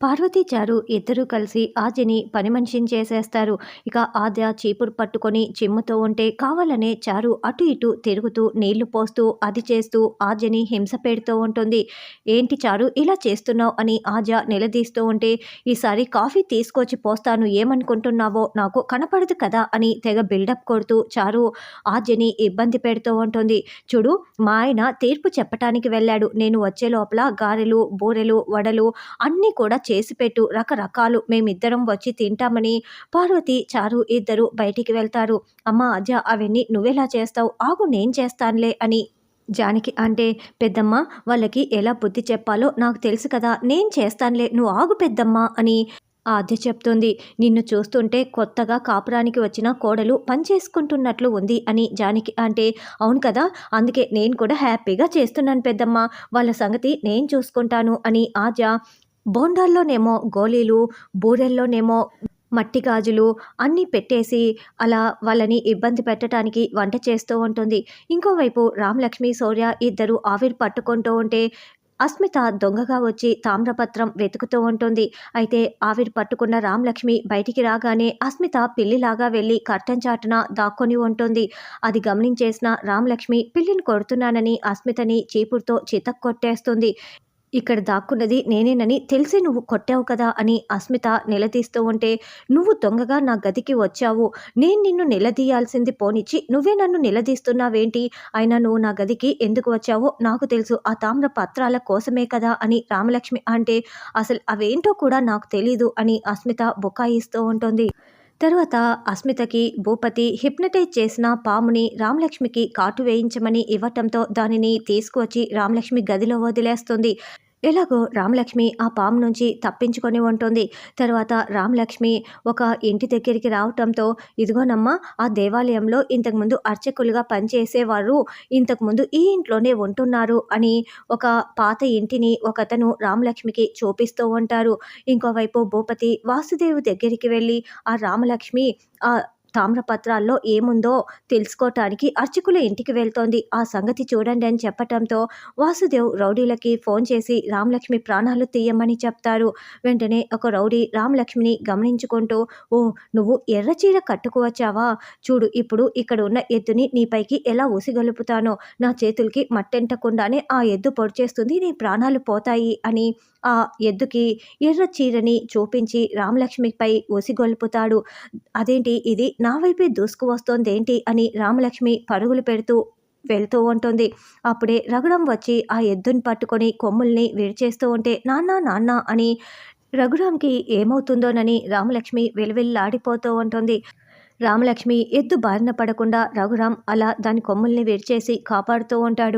పార్వతి చారు ఇద్దరూ కలిసి ఆద్యని పని మనిషిని చేసేస్తారు. ఇక ఆద్య చీపురు పట్టుకొని చిమ్ముతూ ఉంటే కావాలనే చారు అటు ఇటు తిరుగుతూ నీళ్ళు పోస్తూ అది చేస్తూ ఆద్యని హింస పెడుతూ ఉంటుంది. ఏంటి చారు ఇలా చేస్తున్నావు అని ఆద్య నిలదీస్తూ ఉంటే ఈసారి కాఫీ తీసుకొచ్చి పోస్తాను ఏమనుకుంటున్నావో నాకు కనపడదు కదా అని తెగ బిల్డప్ కొడుతూ చారు ఆద్యని ఇబ్బంది పెడుతూ ఉంటుంది. చూడు మా ఆయన తీర్పు చెప్పటానికి వెళ్ళాడు. నేను వచ్చే లోపల గారెలు బూరెలు వడలు అన్నీ కూడా చేసి పెట్టు. రకరకాలు మేమిద్దరం వచ్చి తింటామని పార్వతి చారు ఇద్దరు బయటికి వెళ్తారు. అమ్మ అజ అవన్నీ నువ్వెలా చేస్తావు? ఆగు నేను చేస్తానులే అని జానికి అంటే పెద్దమ్మ వాళ్ళకి ఎలా బుద్ధి చెప్పాలో నాకు తెలుసు కదా నేను చేస్తానులే నువ్వు ఆగు పెద్దమ్మ అని ఆద్య చెప్తుంది. నిన్ను చూస్తుంటే కొత్తగా కాపురానికి వచ్చిన కోడలు పనిచేసుకుంటున్నట్లు ఉంది అని జానికి అంటే అవును కదా అందుకే నేను కూడా హ్యాపీగా చేస్తున్నాను పెద్దమ్మ వాళ్ళ సంగతి నేను చూసుకుంటాను అని ఆద్య బోండాల్లోనేమో గోళీలు బూరెల్లోనేమో మట్టి గాజులు అన్నీ పెట్టేసి అలా వాళ్ళని ఇబ్బంది పెట్టడానికి వంట చేస్తూ ఉంటుంది. ఇంకోవైపు రామలక్ష్మి శౌర్య ఇద్దరు ఆవిరి పట్టుకుంటూ ఉంటే అస్మిత దొంగగా వచ్చి తామ్రపత్రం వెతుకుతూ ఉంటుంది. అయితే ఆవిరి పట్టుకున్న రామలక్ష్మి బయటికి రాగానే అస్మిత పిల్లిలాగా వెళ్ళి కర్టన్ చాటున దాక్కొని ఉంటుంది. అది గమనించేసిన రామలక్ష్మి పిల్లిని కొడుతున్నానని అస్మితని చీపురుతో చితక్కొట్టేస్తుంది. ఇక్కడ దాక్కున్నది నేనేనని తెలిసి నువ్వు కొట్టావు కదా అని అస్మిత నిలదీస్తూ ఉంటే నువ్వు దొంగగా నా గదికి వచ్చావు. నేను నిన్ను నిలదీయాల్సింది పోనిచ్చి నువ్వే నన్ను నిలదీస్తున్నావేంటి? అయినా నువ్వు నా గదికి ఎందుకు వచ్చావో నాకు తెలుసు. ఆ తామ్ర పత్రాల కోసమే కదా అని రామలక్ష్మి అంటే అసలు అవేంటో కూడా నాకు తెలీదు అని అస్మిత బుకాయిస్తూ ఉంటుంది. తరువాత అస్మితకి భూపతి హిప్నటైజ్ చేసిన పాముని రామలక్ష్మికి కాటు వేయించమని ఇవ్వటంతో దానిని తీసుకువచ్చి రామలక్ష్మి గదిలో వదిలేస్తుంది. ఎలాగో రామలక్ష్మి ఆ పాము నుంచి తప్పించుకొని ఉంటుంది. తర్వాత రామలక్ష్మి ఒక ఇంటి దగ్గరికి రావటంతో ఇదిగోనమ్మా ఆ దేవాలయంలో ఇంతకుముందు అర్చకులుగా పనిచేసేవారు ఇంతకుముందు ఈ ఇంట్లోనే ఉంటున్నారు అని ఒక పాత ఇంటిని ఒకతను రామలక్ష్మికి చూపిస్తూ ఉంటారు. ఇంకోవైపు భూపతి వాసుదేవు దగ్గరికి వెళ్ళి ఆ రామలక్ష్మి ఆ తామ్రపత్రాల్లో ఏముందో తెలుసుకోవటానికి అర్చకుల ఇంటికి వెళ్తోంది. ఆ సంగతి చూడండి అని చెప్పటంతో వాసుదేవ్ రౌడీలకి ఫోన్ చేసి రామలక్ష్మి ప్రాణాలు తీయమని చెప్తారు. వెంటనే ఒక రౌడీ రామలక్ష్మిని గమనించుకుంటూ ఓ నువ్వు ఎర్రచీర కట్టుకువచ్చావా చూడు ఇప్పుడు ఇక్కడ ఉన్న ఎద్దుని నీపైకి ఎలా ఊసిగలుపుతానో. నా చేతులకి మట్టెంటకుండానే ఆ ఎద్దు పొడిచేస్తుంది నీ ప్రాణాలు పోతాయి అని ఆ ఎద్దుకి ఎర్ర చీరని చూపించి రామలక్ష్మిపై ఒసిగొల్పుతాడు. అదేంటి? ఇది నా వైపే దూసుకు వస్తోందేంటి? అని రామలక్ష్మి పరుగులు పెడుతూ వెళ్తూ ఉంటుంది. అప్పుడే రఘుడం వచ్చి ఆ ఎద్దుని పట్టుకొని కొమ్ముల్ని విడిచేస్తూ ఉంటే నాన్న నాన్న అని రఘురాంకి ఏమవుతుందోనని రామలక్ష్మి వెలువెల్లాడిపోతూ ఉంటుంది. రామలక్ష్మి ఎద్దు బారిన పడకుండా రఘురాం అలా దాని కొమ్ముల్ని విడిచేసి కాపాడుతూ ఉంటాడు.